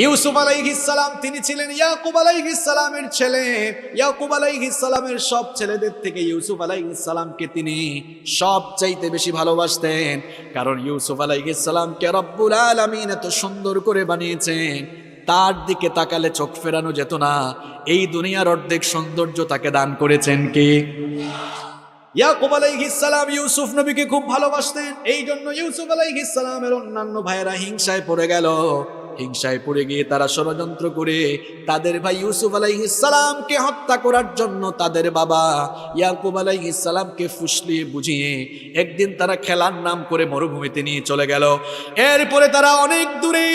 ইউসুফ আলাইহিসালাম তিনি ছিলেন ইয়াকুব আলাইহিসালামের ছেলে। ইয়াকুব আলাইহিসালামের সব ছেলেদের থেকে ইউসুফ আলাইহিসালামকে তিনি সব চাইতে বেশি ভালোবাসতেন। কারণ ইউসুফ আলাইহিসালামকে রব্বুল আলামিন এত সুন্দর করে বানিয়েছেন। তার দিকে তাকালে চোখ ফেরানো যেত না। এই দুনিয়ার অর্ধেক সৌন্দর্য তাকে দান করেছেন কে? ইয়াকুব আলাইহিস সালাম ইউসুফ নবীকে খুব ভালোবাসতেন। এই জন্য ইউসুফ আলাইহিস সালামের অন্যান্য ভাইয়েরা হিংসায় পড়ে গেল। হিংসায় পড়ে গিয়ে তারা ষড়যন্ত্র করে তাদের ভাই ইউসুফ আলাইহিস সালামকে হত্যা করার জন্য তাদের বাবা ইয়াকুব আলাইহিস সালামকে ফুসলিয়ে বুঝিয়ে একদিন তারা খেলার নাম করে মরুভূমিতে নিয়ে চলে গেল। এরপরে তারা অনেক দূরে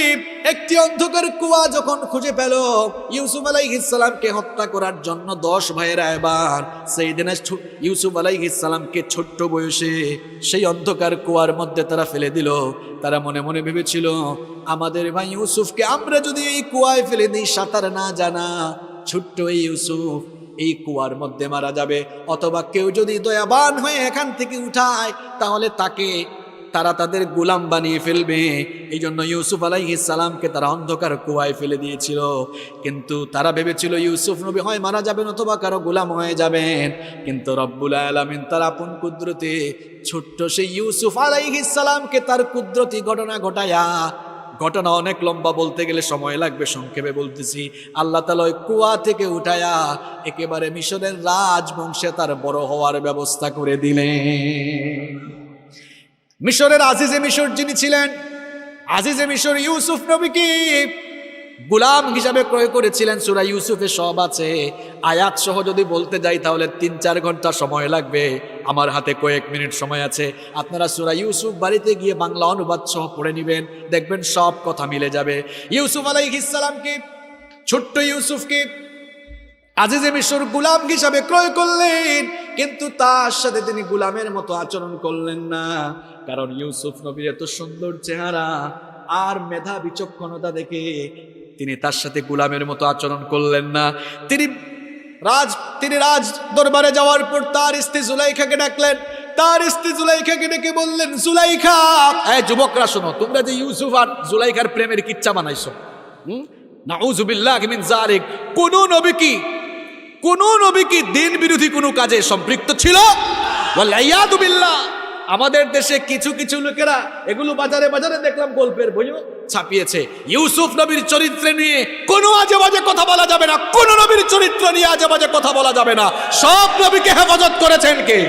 একটি অন্ধকার কুয়া যখন খুঁজে পেল, ইউসুফ আলাইহিস সালামকে হত্যা করার জন্য দশ ভাইয়েরা এবার সেই দিনে ইউসুফ আলাইহিস সালামকে ছোট্ট বয়সে সেই অন্ধকার কুয়ার মধ্যে তারা ফেলে দিল। তারা মনে মনে ভেবেছিল, আমাদের ভাই ইউসুফকে আমরা যদি এই কুয়ায় ফেলে দিই, সাঁতার না জানা, ছোট্ট এই ইউসুফ, এই কুয়ার মধ্যে মারা যাবে। অথবা কেউ যদি দয়াবান হয়ে এখান থেকে উঠায়, তাহলে তাকে তারা তাদের গোলাম বানিয়ে ফেলবে। এই জন্য ইউসুফ সালামকে তারা অন্ধকার কুয়ায় ফেলে দিয়েছিল। কিন্তু তারা ভেবেছিল, ইউসুফ নবী হয় মারা যাবেন অথবা কারও গোলাম হয়ে যাবেন। কিন্তু রব্বুল আলমিন তার আপন কুদরতে ছোট্ট সেই ইউসুফ সালামকে তার কুদরতি ঘটনা ঘটায়া, ঘটনা অনেক লম্বা বলতে গেলে সময় লাগবে, সংক্ষেপে বলতেছি। আল্লাহ তালা ওই কুয়া থেকে উঠায়া একেবারে মিশরের রাজবংশে তার বড় হওয়ার ব্যবস্থা করে দিলেন। মিশরের আজিজে মিশর যিনি ছিলেন, আজিজে মিশর ইউসুফ নবীকে গুলাম হিসাবে ক্রয় করেছিলেন। সুরা ইউসুফে সব আছে। আয়াত সহ যদি বলতে যাই, তাহলে তিন চার ঘণ্টা সময় লাগবে। আমার হাতে কয়েক মিনিট সময় আছে। আপনারা সুরা ইউসুফ বাড়িতে গিয়ে বাংলা অনুবাদ সহ পড়ে নেবেন। দেখবেন সব কথা মিলে যাবে। ইউসুফ আলাইহিসালামকে ছোট্ট ইউসুফকে আজিজে মিশর গুলাম হিসাবে ক্রয় করলেন, কিন্তু তার সাথে তিনি গুলামের মতো আচরণ করলেন না। কারণ ইউসুফ নবীর এত সুন্দর চেহারা আর মেধা বিচক্ষণতা দেখে তিনি তার সাথে গুলামের মতো আচরণ করলেন না। তিনি রাজ তিনি রাজ দরবারে যাওয়ার পর তার স্ত্রী জুলাইখাকে ডাকলেন। তার স্ত্রী জুলাইখাকে ডেকে বললেন, জুলাইখা হ্যাঁ যুবকরা শোনো, তোমরা যে ইউসুফ আর জুলাইখার প্রেমের কিচ্ছা বানাইছো, হুম? নাউজুবিল্লাহ মিন জালিক কোন নবী কি কোন নবী কি দিন বিরোধী কোনো কাজে সম্পৃক্ত ছিল? ওয়াল্লাইয়াদুবিল্লাহ আমাদের দেশে কিছু কিছু লোকেরা এগুলো বাজারে বাজারে দেখলাম গল্পের বইও ছাপিয়েছে। ইউসুফ নবীর চরিত্রে নিয়ে কোনো আজে বাজে কথা বলা যাবে না, কোন নবীর চরিত্র নিয়ে আজে বাজে কথা বলা যাবে না। সব নবীকে হেফাজত করেছেন কে?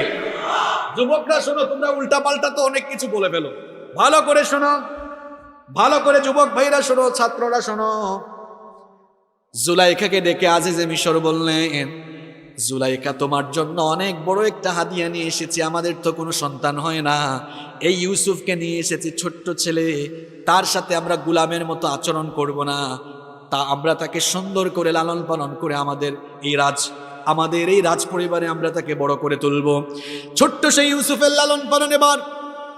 যুবকরা শোনো, তোমরা উল্টা পাল্টা তো অনেক কিছু বলে ফেলো। ভালো করে শোনো, ভালো করে যুবক ভাইরা শোনো, ছাত্ররা শোনো। জুলাইখাকে ডেকে আজিজে মিশর বললেন জুলাইকা তোমার জন্য অনেক বড় একটা হাদিয়া নিয়ে এসেছি, আমাদের তো কোনো সন্তান হয় না। এই ইউসুফকে নিয়ে এসেছি ছোট্ট ছেলে, তার সাথে আমরা গুলামের মতো আচরণ করব না। তা আমরা তাকে সুন্দর করে লালন পালন করে আমাদের এই রাজ, আমাদের এই রাজ পরিবারে আমরা তাকে বড় করে তুলব। ছোট্ট সেই ইউসুফের লালন পালন এবার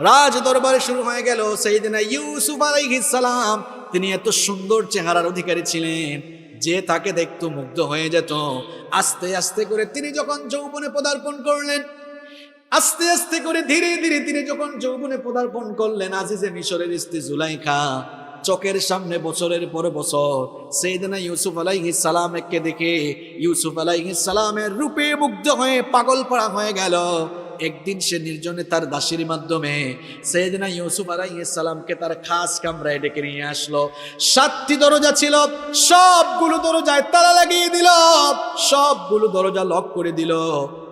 রাজ দরবারে শুরু হয়ে গেল। সেই দিন ইউসুফ আলাইহিস সালাম, তিনি এত সুন্দর চেহারার অধিকারী ছিলেন। যে তাকে দেখতো মুগ্ধ হয়ে যেত। আস্তে আস্তে করে তিনি যখন যৌবনে পদার্পণ করলেন, আস্তে আস্তে করে ধীরে ধীরে তিনি যখন যৌবনে পদার্পণ করলেন, আজিজে মিশরের স্ত্রী জুলাইখা চোখের সামনে বছরের পর বছর সেই দিন ইউসুফ আলাইহিস সালামকে দেখে ইউসুফ আলাইহিস সালামের রূপে মুগ্ধ হয়ে পাগল পড়া হয়ে গেল। একদিন সে নির্জনে তার দাসীর মাধ্যমে সেদিনা ইউসুফ সালামকে তার খাস কামরায় ডেকে নিয়ে আসলো। সাতটি দরজা ছিল, সবগুলো দরজায় তালা লাগিয়ে দিল, সবগুলো দরজা লক করে দিল।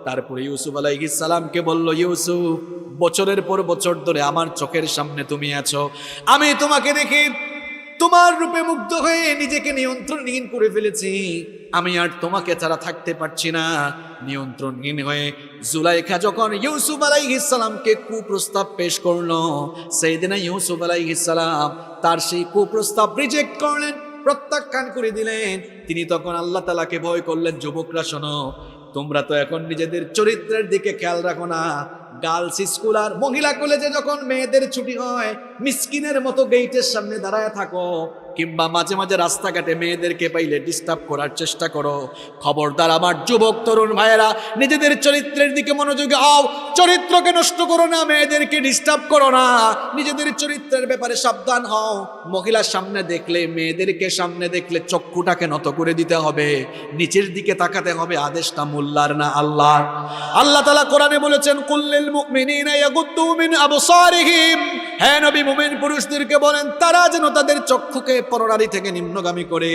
তারপরে ইউসুফ আলাইহিস সালামকে বলল, ইউসুফ, বছরের পর বছর ধরে আমার চোখের সামনে তুমি আছো। আমি তোমাকে দেখি তোমার রূপে মুগ্ধ হয়ে নিজেকে নিয়ন্ত্রণহীন করে ফেলেছি। আমি আর তোমাকে ছাড়া থাকতে পারছি না। নিয়ন্ত্রণহীন হয়ে জুলাইখা যখন ইউসুফ আলাইহিসালামকে কুপ্রস্তাব পেশ করল সেই দিনে ইউসুফ আলাইহিসালাম তার সেই কুপ্রস্তাব রিজেক্ট করলেন, প্রত্যাখ্যান করে দিলেন। তিনি তখন আল্লাহ তালাকে ভয় করলেন, যুবকরা শোনো, তোমরা তো এখন নিজেদের চরিত্রের দিকে খেয়াল রাখো না। গার্লস স্কুল আর মহিলা কলেজে যখন মেয়েদের ছুটি হয়, মিসকিনের মতো গেইটের সামনে দাঁড়ায় থাকো। কিংবা মাঝে মাঝে রাস্তাঘাটে মেয়েদেরকে পাইলে ডিস্টার্ব করার চেষ্টা করো। খবরদার আমার যুবক, তরুণ ভাইয়েরা, নিজেদের চরিত্রের দিকে মনোযোগী হও চরিত্রকে নষ্ট করো না, মেয়েদেরকে ডিস্টার্ব করো না। নিজেদের চরিত্রের ব্যাপারে সাবধান হও। মহিলার সামনে দেখলে, মেয়েদেরকে সামনে দেখলে চক্ষুটাকে নত করে দিতে হবে। নিচের দিকে তাকাতে হবে, আদেশটা মোল্লার না আল্লাহ আল্লাহ তালা কোরআনে বলেছেন কুল্লিল মুমিনিনা ইয়াগুদ্দু মিন আবসারিহিম। হ্যাঁ নবী, মুমিন পুরুষদেরকে বলেন, তারা যেন তাদের চক্ষুকে পরনারী থেকে নিম্নগামী করে।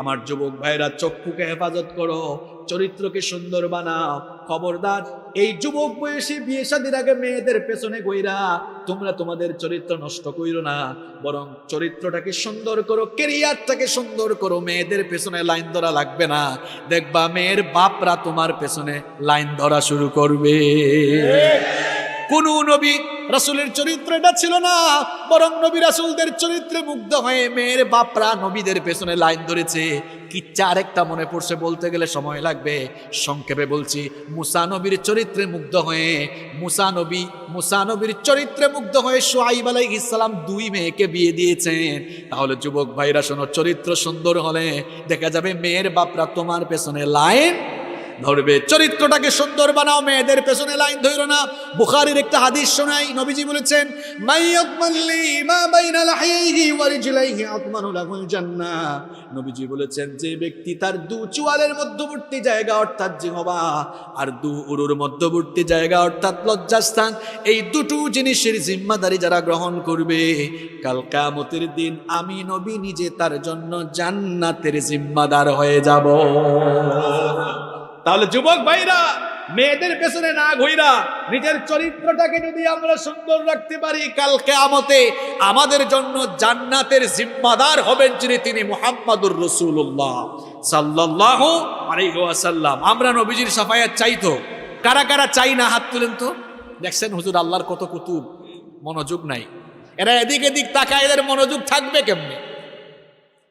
আমার যুবক ভাইরা চক্ষুকে হেফাজত করো, চরিত্রকে সুন্দর বানাও। খবরদার, এই যুবক বয়সী বিয়ে শাদির আগে মেয়েদের পেছনে গইরা তোমরা তোমাদের চরিত্র নষ্ট কইরো না, বরং চরিত্রটাকে সুন্দর করো, কেরিয়ারটাকে সুন্দর করো। মেয়েদের পেছনে লাইন ধরা লাগবে না। দেখবা, মেয়ের বাপরা তোমার পেছনে লাইন ধরা শুরু করবে। কোন নবী, রাসূলের চরিত্র এটা ছিল না। বরং নবী রাসূলদের চরিত্রে মুগ্ধ হয়ে মেয়ের বাপরা নবীদের পেছনে লাইন ধরেছে। কিচ্ছা আরেকটা মনে পড়ছে বলতে গেলে সময় লাগবে। সংক্ষেপে বলছি মুসানবীর চরিত্রে মুগ্ধ হয়ে, মুসা নবী, মুসা চরিত্রে মুগ্ধ হয়ে সোয়াইব আলাইহিস ইসলাম দুই মেয়েকে বিয়ে দিয়েছেন। তাহলে যুবক ভাইরা শোনো, চরিত্র সুন্দর হলে দেখা যাবে মেয়ের বাপরা তোমার পেছনে লাইন ধরবে। চরিত্রটাকে সুন্দর বানাও, মেয়েদের পেছনে লাইন ধরো না। বুখারির একটা হাদিস শোনাই, নবীজি বলেছেন নবীজি বলেছেন, যে ব্যক্তি তার দু চুয়ালের মধ্যবর্তী জায়গা, অর্থাৎ জিহবা, আর দু উরুর মধ্যবর্তী জায়গা, অর্থাৎ লজ্জাস্থান, এই দুটো জিনিসের জিম্মাদারি যারা গ্রহণ করবে, কাল কিয়ামতের দিন আমি নবী নিজে তার জন্য জান্নাতের জিম্মাদার হয়ে যাব। তাহলে যুবক ভাইরা, মেয়েদের পেছনে না ঘুইরা নিজের চরিত্রটাকে যদি আমরা সুন্দর রাখতে পারি কালকে আমতে আমাদের জন্য জান্নাতের জিম্মাদার হবেন যিনি তিনি মুহাম্মাদুর রসুল্লাহ সাল্লাহ আলাইসাল্লাম আমরা নবীজির সাফায়াত চাইতো কারা কারা চাই না হাত তুলেন তো? দেখছেন হুজুর, আল্লাহর কত কুতুব। মনোযোগ নাই। এরা এদিক এদিক তাকায়, এদের মনোযোগ থাকবে কেমনে?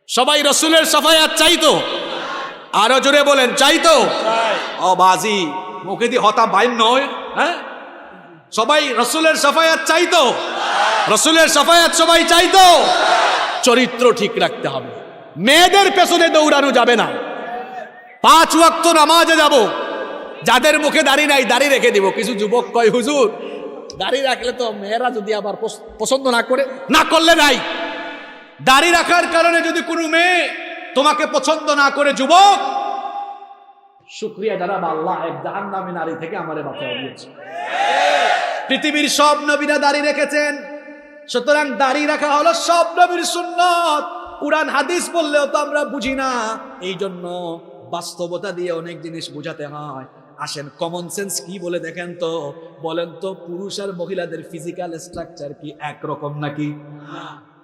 সবাই রসুলের সাফায়াত চাইতো আরও জোরে বলেন চাইতো ও বাজি মুখে দি হতা বাইন নয় হ্যাঁ? সবাই রসুলের সাফায়াত চাইতো রসুলের সাফায়াত সবাই চাইতো চরিত্র ঠিক রাখতে হবে। মেয়েদের পেছনে দৌড়ানো যাবে না। পাঁচ ওয়াক্ত নামাজে যাব। যাদের মুখে দাড়ি নাই দাড়ি রেখে দিব। কিছু যুবক কয় হুজুর দাড়ি রাখলে তো মেয়েরা যদি আবার পছ- পছন্দ না করে না করলে নাই। দাড়ি রাখার কারণে যদি কোনো মেয়ে তোমাকে পছন্দ না করে যুবক। শুক্রিয়া যারা আল্লাহ এক জাহান নামে নারী থেকে আমারে বাঁচাই দিয়েছে। পৃথিবীর সব নবীরা দাড়ি রেখেছেন। সুতরাং দাড়ি রাখা হলো সব নবীর সুন্নত। কোরআন হাদিস বললেও তো আমরা বুঝি না। এই জন্য বাস্তবতা দিয়ে অনেক জিনিস বোঝাতে হয়। আসেন কমন সেন্স কি বলে দেখেন তো? বলেন তো পুরুষ আর মহিলাদের ফিজিক্যাল স্ট্রাকচার কি একরকম নাকি?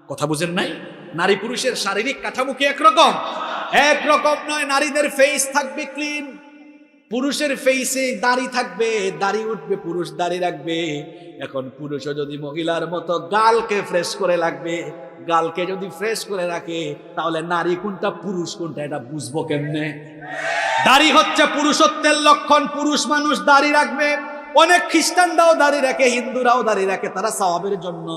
কথা বুঝেন নাই? নারী পুরুষের শারীরিক কাঠামো কি একরকম? একরকম নয়, নারীদের ফেস থাকবে ক্লিন পুরুষের ফেসে দাড়ি থাকবে, দাড়ি উঠবে, পুরুষ দাড়ি রাখবে। এখন পুরুষও যদি মহিলার মতো গালকে ফ্রেশ করে রাখবে, গালকে যদি ফ্রেশ করে রাখে, তাহলে নারী কোনটা, পুরুষ কোনটা, এটা বুঝব কেমনে? দাড়ি হচ্ছে পুরুষত্বের লক্ষণ, পুরুষ মানুষ দাড়ি রাখবে। অনেক খ্রিস্টানরাও দাড়ি রাখে, হিন্দুরাও দাড়ি রাখে, তারা সওয়াবের জন্য।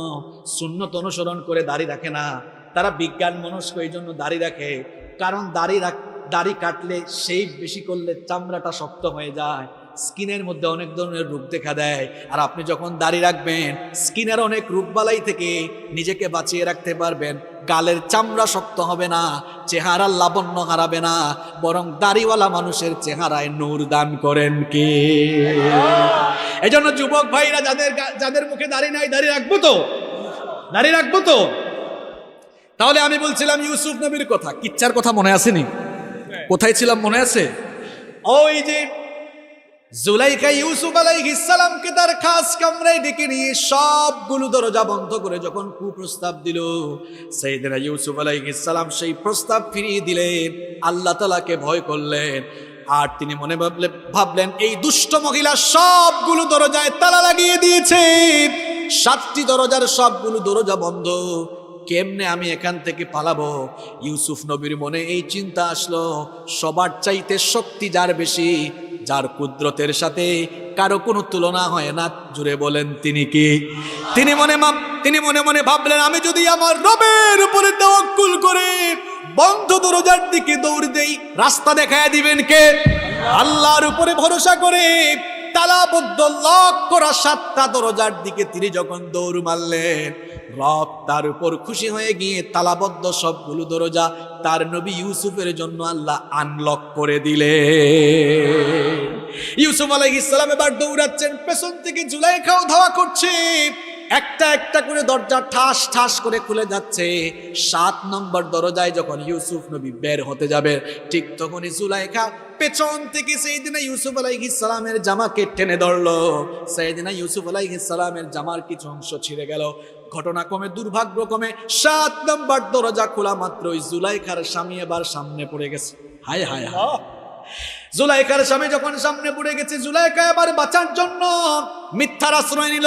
সুন্নত অনুসরণ করে দাড়ি রাখে না। তারা বিজ্ঞান মনস্ক এই জন্য দাড়ি রাখে। কারণ দাড়ি রাখ, দাড়ি কাটলে সেই বেশি করলে চামড়াটা শক্ত হয়ে যায়। স্কিনের মধ্যে অনেক ধরনের রোগ দেখা দেয়। আর আপনি যখন দাড়ি রাখবেন, স্কিনের অনেক রোগবালাই থেকে নিজেকে বাঁচিয়ে রাখতে পারবেন। গালের চামড়া শক্ত হবে না চেহারার লাবণ্য হারাবে না, বরং দাড়িওয়ালা মানুষের চেহারায় নূর দান করেন কে? এই জন্য যুবক ভাইরা, যাদের যাদের মুখে দাড়ি নাই, দাড়ি রাখব তো? দাড়ি রাখব তো? তাহলে আমি বলছিলাম ইউসুফ নবীর কথা। কিচ্ছার কথা মনে আসেনি? কোথায় ছিলাম মনে আছে? ওই যে জুলাইকা ইউসুফ আলাইহিস সালামকে তার খাস কামরায় ডেকে নিয়ে সবগুলো দরজা বন্ধ করে যখন কুপ্রস্তাব দিল সেইদিনা ইউসুফ আলাইহিস সালাম সেই প্রস্তাব ফিরিয়ে দিলেন আল্লাহ তালাকে ভয় করলেন। আর তিনি মনে ভাবলে ভাবলেন এই দুষ্ট মহিলা সবগুলো দরজায় তালা লাগিয়ে দিয়েছে। সাতটি দরজার সবগুলো দরজা বন্ধ। কেমনে আমি এখান থেকে পালাবো? ইউসুফ নবীর মনে এই চিন্তা আসলো। সবার চাইতে শক্তি যার বেশি, যার কুদরতের সাথে কারও কোনো তুলনা হয় না। জুড়ে বলেন, তিনি কি? তিনি মনে তিনি মনে মনে ভাবলেন, আমি যদি আমার রবের উপরে তাওয়াক্কুল করে বন্ধ দরজার দিকে দৌড় দেই, রাস্তা দেখায় দিবেন কে? আল্লাহর উপরে ভরসা করে তালাবদ্ধ লক করা সাতটা দরজার দিকে তিনি যখন দৌড় মারলেন, রব তার উপর খুশি হয়ে গিয়ে তালাবদ্ধ সবগুলো দরজা তার নবী ইউসুফের জন্য আল্লাহ আনলক করে দিলে ইউসুফ আলাইহিস ইসলাম এবার দৌড়াচ্ছেন, পেছন থেকে জুলাইখাও ধাওয়া করছে। একটা একটা করে দরজা ঠাস ঠাস করে খুলে যাচ্ছে। সাত নম্বর দরজায় যখন ইউসুফ নবী বের হতে যাবে, ঠিক তখনই জুলাইখা পেছন থেকে সেইদিনা ইউসুফ সালামের জামাকে টেনে ধরলো। সেইদিনা ইউসুফ সালামের জামার কিছু অংশ ছিঁড়ে গেল। ঘটনা কমে দুর্ভাগ্য কমে সাত নম্বর দরজা খোলা মাত্র ওই জুলাইখার স্বামী এবার সামনে পড়ে গেছে। হায় হায় হায়। জুলাইকার স্বামী যখন সামনে পড়ে গেছে জুলাইকা এবার বাঁচার জন্য মিথ্যার আশ্রয় নিল।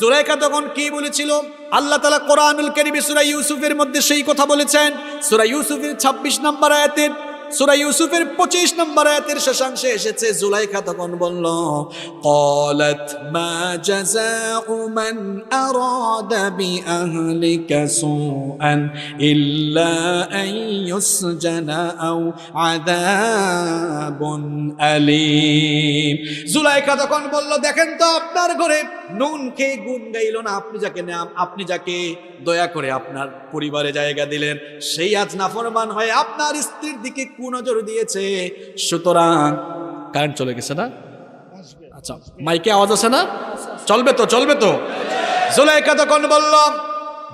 জুলাইকা তখন কি বলেছিল? আল্লাহ তালা কোরআনুল করিম সুরা ইউসুফের মধ্যে সেই কথা বলেছেন। সুরা ইউসুফের ২৬ নম্বর আয়াতের সুরা ইউসুফের পঁচিশ নম্বর আয়াতের শেষাংশে এসেছে জুলাইখা তখন বলল قالت ما جزاء من أراد بأهلك سوءا إلا أن يسجن أو عذاب أليم জুলাইখা তখন বলল দেখেন তো আপনার ঘরে নুন খেয়ে গুণ গাইল না আপনি যাকে নাম আপনি যাকে দয়া করে আপনার পরিবারে জায়গা দিলেন সেই আজ নাফরমান হয়ে আপনার স্ত্রীর দিকে কুনজর দিয়েছে সুতরাং কারেন্ট চলে গেছে না? আচ্ছা মাইকে আওয়াজ আছে না? চলবে তো চলবে তো। জুলাইকা তখন বলল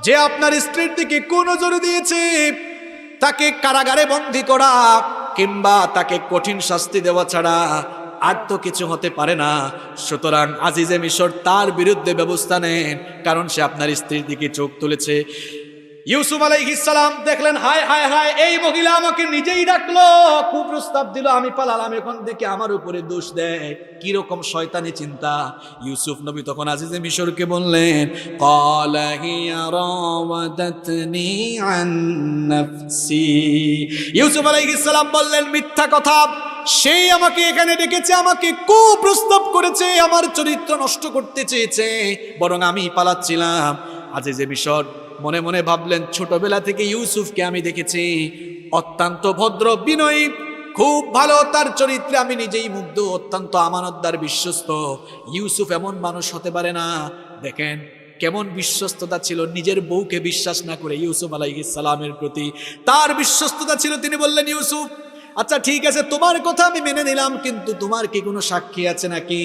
যে আপনার স্ত্রীর দিকে কুনজর দিয়েছে তাকে কারাগারে বন্দি করা কিংবা তাকে কঠিন শাস্তি দেওয়া ছাড়া আর তো কিছু হতে পারে না। সুতরাং আজিজে মিশর তার বিরুদ্ধে ব্যবস্থা নেন কারণ সে আপনার স্ত্রীর দিকে চোখ তুলেছে। ইউসুফ আলাইহিসালাম দেখলেন, হায় হায় হায়, এই মহিলা আমাকে নিজেই ডাকলো। খুব প্রস্তাব দিল, আমি পালালাম, এখন দেখে আমার উপরে দোষ দেয়। কীরকম শয়তানি চিন্তা। ইউসুফ নবী তখন আজিজে মিশরকে বললেন ইউসুফ আলাইহিসালাম বললেন, মিথ্যা কথা। সেই আমাকে এখানে ডেকেছে, আমাকে কুপ্রস্তাব করেছে, আমার চরিত্র নষ্ট করতে চেয়েছে, বরং আমি পালাচ্ছিলাম। আজিজে মিশর মনে মনে ভাবলেন, ছোটবেলা থেকে ইউসুফকে আমি দেখেছি। অত্যন্ত ভদ্র, বিনয়ী, খুব ভালো। তার চরিত্রে আমি নিজেই মুগ্ধ, অত্যন্ত আমানতদার বিশ্বস্ত। ইউসুফ এমন মানুষ হতে পারে না। দেখেন, কেমন বিশ্বস্ততা ছিল। নিজের বউকে বিশ্বাস না করে ইউসুফ সালামের প্রতি তার বিশ্বস্ততা ছিল। তিনি বললেন, ইউসুফ আচ্ছা ঠিক আছে, তোমার কথা আমি মেনে নিলাম, কিন্তু তোমার কি কোনো সাক্ষী আছে নাকি?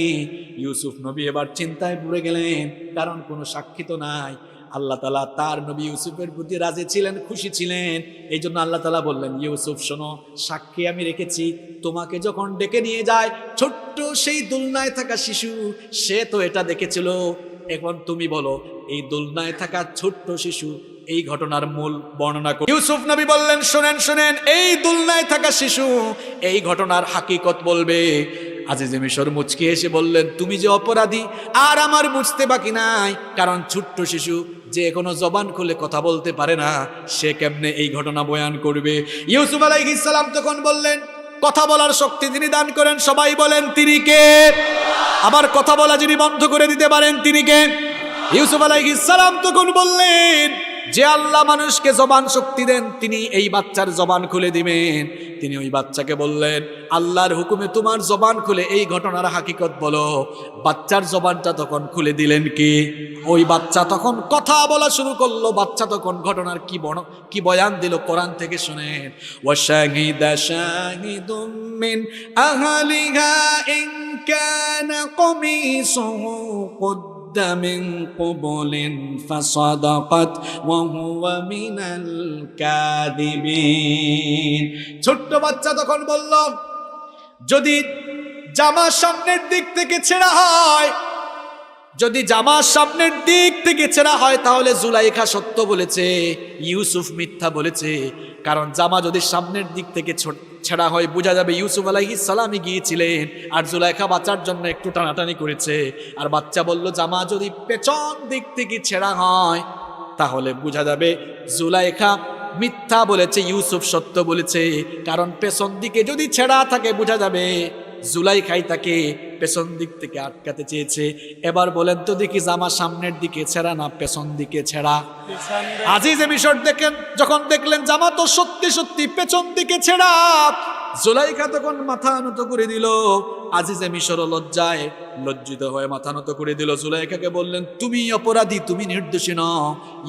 ইউসুফ নবী এবার চিন্তায় পড়ে গেলেন, কারণ কোনো সাক্ষী তো নাই। আল্লাহ তালা তার নবী ইউসুফের প্রতি রাজি ছিলেন, খুশি ছিলেন। এই জন্য আল্লাহ তালা বললেন, ইউসুফ, শোনো, সাক্ষী আমি রেখেছি। তোমাকে যখন ডেকে নিয়ে যায় ছোট্ট সেই দুলনায় থাকা শিশু, সে তো এটা দেখেছিল। এখন তুমি বলো, এই দোলনায় থাকা ছোট্ট শিশু এই ঘটনার মূল বর্ণনা করে। ইউসুফ নবী বললেন, শোনেন শোনেন, এই দুলনায় থাকা শিশু এই ঘটনার হাকিকত বলবে। আজিজে মিশর মুচকে এসে বললেন, তুমি যে অপরাধী, আর আমার বুঝতে বাকি নাই। কারণ ছোট্ট শিশু যে কোনো জবান খুলে কথা বলতে পারে না, সে কেমনে এই ঘটনা বয়ান করবে? ইউসুফ আলাইহিস সালাম তখন বললেন, কথা বলার শক্তি যিনি দান করেন, সবাই বলেন, তিনি কে? আবার কথা বলা যিনি বন্ধ করে দিতে পারেন, তিনি কে? ইউসুফ আলাইহিস সালাম তখন বললেন যে আল্লাহ মানুষকে জবান শক্তি দেন, তিনি এই বাচ্চার জবান খুলে দিবেন। তিনি ওই বাচ্চাকে বললেন, আল্লাহর হুকুমে তোমার জবান খুলে, এই ঘটনার হাকিকত বলো। বাচ্চার জবানটা তখন খুলে দিলেন কি? ওই বাচ্চা তখন কথা বলা শুরু করল। বাচ্চা তখন ঘটনার কি বন, কি বয়ান দিল কোরআন থেকে শুনেন। ওয়াশাহিদা শাহিদুম মিন কুদ من قبل فصدقت وهو من الكاذبين ছোট্ট বাচ্চা তখন বলল যদি জামা সামনের দিক থেকে ছেঁড়া হয় যদি জামা সামনের দিক থেকে ছেঁড়া হয় তাহলে জুলাইখা সত্য বলেছে ইউসুফ মিথ্যা বলেছে কারণ জামা যদি সামনের দিক থেকে ছো- ছেঁড়া হয়, বোঝা যাবে ইউসুফ আলাইহিস সালামই গিয়েছিলেন। আর জুলাইখা বাচ্চার জন্য একটু টানাটানি করেছে। আর বাচ্চা বলল, জামা যদি পেছন দিক থেকে ছেঁড়া হয়, তাহলে বোঝা যাবে জুলাইখা মিথ্যা বলেছে, ইউসুফ সত্য বলেছে। কারণ পেছন দিকে যদি ছেঁড়া থাকে, বোঝা যাবে জুলাইখাই তাকে পেছন দিক থেকে আটকাতে চেয়েছে। এবার বলেন তো দেখি জামা সামনের দিকে ছেঁড়া না পেছন দিকে ছেঁড়া? আজিজে মিশর দেখেন, যখন দেখলেন জামা তো সত্যি সত্যি পেছন দিকে ছেঁড়া। জুলাইখা তখন মাথা নত করে দিল। আজিজে মিশর লজ্জায় লজ্জিত হয়ে মাথা নত করে দিল। জুলাইখাকে বললেন, তুমি অপরাধী, তুমি নির্দোষী ন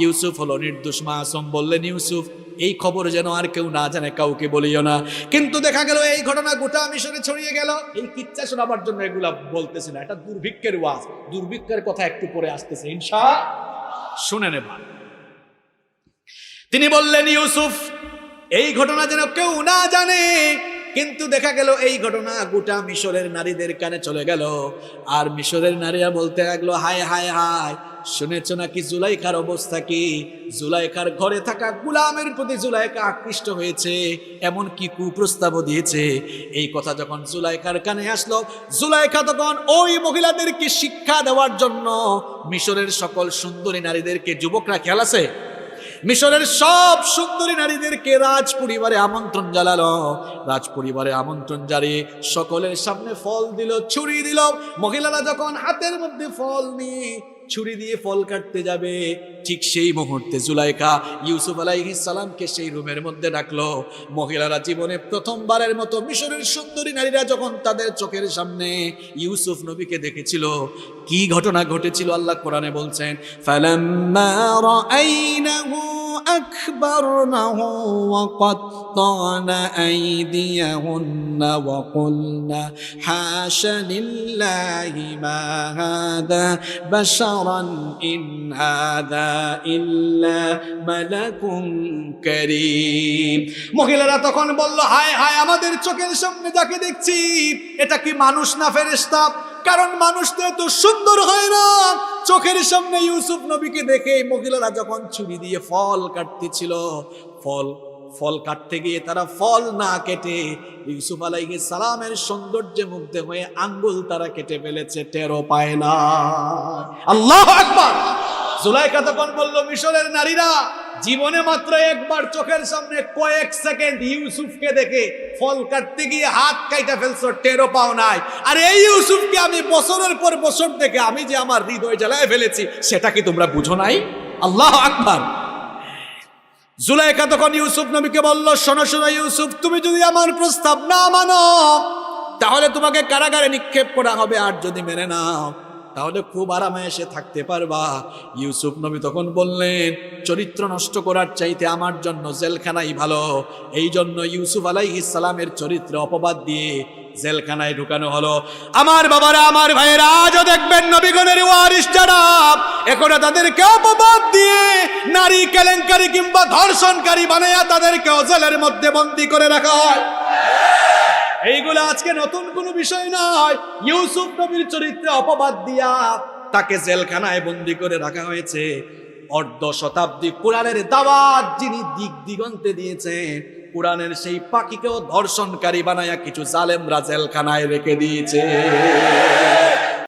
ইউসুফ হলো নির্দোষ মাসুম বললেন, ইউসুফ এই খবর যেন আর কেউ না জানে, কাউকে বলিও না। কিন্তু দেখা গেল, এই ঘটনা গোটা মিশরে ছড়িয়ে গেল। এই কিচ্ছা শোনাবার জন্য এগুলা বলতেছি না। এটা দুর্ভিক্ষের ওয়াজ। দুর্ভিক্ষের কথা একটু পরে আসতেছে, ইনশা শুনে নেবা। তিনি বললেন, ইউসুফ, এই ঘটনা যেন কেউ না জানে, কিন্তু দেখা গেল, এই ঘটনা গোটা মিশরের নারীদের কানে চলে গেল। আর মিশরের নারীরা বলতে লাগল, হায় হায় হায় শুনেছ নাকি জুলাইখার অবস্থা কি? জুলাইখার ঘরে থাকা গুলামের প্রতি জুলাইকা আকৃষ্ট হয়েছে এমন কি কুপ্রস্তাবও দিয়েছে। এই কথা যখন জুলাইখার কানে আসলো, জুলাইখা তখন ওই মহিলাদেরকে শিক্ষা দেওয়ার জন্য মিশরের সকল সুন্দরী নারীদেরকে, যুবকরা খেয়াল আছে? মিশরের সব সুন্দরী নারীদেরকে রাজ পরিবারে আমন্ত্রণ জানালো। রাজ পরিবারে আমন্ত্রণ জানিয়ে সকলের সামনে ফল দিল, ছুরি দিল। মহিলারা যখন হাতের মধ্যে ফল নিয়ে ছুরি দিয়ে ফল কাটতে যাবে। ঠিক সেই মুহূর্তে জুলাইকা ইউসুফ সালামকে সেই রুমের মধ্যে ডাকলো। মহিলারা জীবনে প্রথমবারের মতো মিশরের সুন্দরী নারীরা যখন তাদের চোখের সামনে ইউসুফ নবীকে দেখেছিল, কি ঘটনা ঘটেছিল আল্লাহ কোরআনে বলছেন, ফালাম্মা রাআইনাহু أكبرنه وقطعن أيديهن وقلن حاش لله ما هذا بشرا إن هذا إلا ملك كريم মহিলারা তখন বলল হায় হায় আমাদের চোখের সামনে যাকে দেখছি এটা কি মানুষ না ফেরেশতা কারণ মানুষ তো এত সুন্দর হয় না। চোখের সামনে ইউসুফ নবীকে দেখে মহিলারা যখন ছুরি দিয়ে ফল কাটতেছিল, ফল ফল কাটতে গিয়ে তারা ফল না কেটে ইউসুফ আলাইহিস সালামের সৌন্দর্যে মুগ্ধ হয়ে আঙ্গুল তারা কেটে ফেলেছে টেরো পায় না। আল্লাহ আকবার! জুলাইকা তখন বলল, মিশরের নারীরা জীবনে মাত্র একবার চোখের সামনে কয়েক সেকেন্ড ইউসুফকে দেখে ফল কাটতে গিয়ে হাত কাইটা ফেলছো টেরো পাও নাই। আর এই ইউসুফকে আমি বছরের পর বছর দেখে আমি যে আমার হৃদয় জ্বালায় ফেলেছি, সেটা কি তোমরা বুঝো নাই? আল্লাহ আকবার। জুলাইকা তখন ইউসুফ নবীকে বলল, শোনো শোনো ইউসুফ, তুমি যদি আমার প্রস্তাব না মানো, তাহলে তোমাকে কারাগারে নিক্ষেপ করা হবে, আর যদি মেনে নাও তাহলে খুব আরামে এসে থাকতে পারবা। ইউসুফ নবী তখন বললেন, চরিত্র নষ্ট করার চাইতে আমার জন্য জেলখানাই ভালো। এই জন্য ইউসুফ আলাইহিস সালামের চরিত্র অপবাদ দিয়ে জেলখানায় ঢুকানো হলো। আমার বাবারা, আমার ভাইয়েরা, আজও দেখবেন নবীগণের ওয়ারিস যারা, এখনও তাদেরকে অপবাদ দিয়ে নারী কেলেঙ্কারি কিংবা ধর্ষণকারী বানাইয়া তাদেরকে জেলের মধ্যে বন্দি করে রাখা হয়। এইগুলো আজকে নতুন কোনো বিষয় নয়। ইউসুফ নবীর চরিত্রে অপবাদ দিয়া তাকে জেলখানায় বন্দি করে রাখা হয়েছে। অর্ধ শতাব্দী কোরআনের দাওয়াত যিনি দিক দিগন্তে দিয়েছেন কোরআনের সেই পাখিকেও ধর্ষণকারী বানায়া কিছু জালেমরা জেলখানায় রেখে দিয়েছে।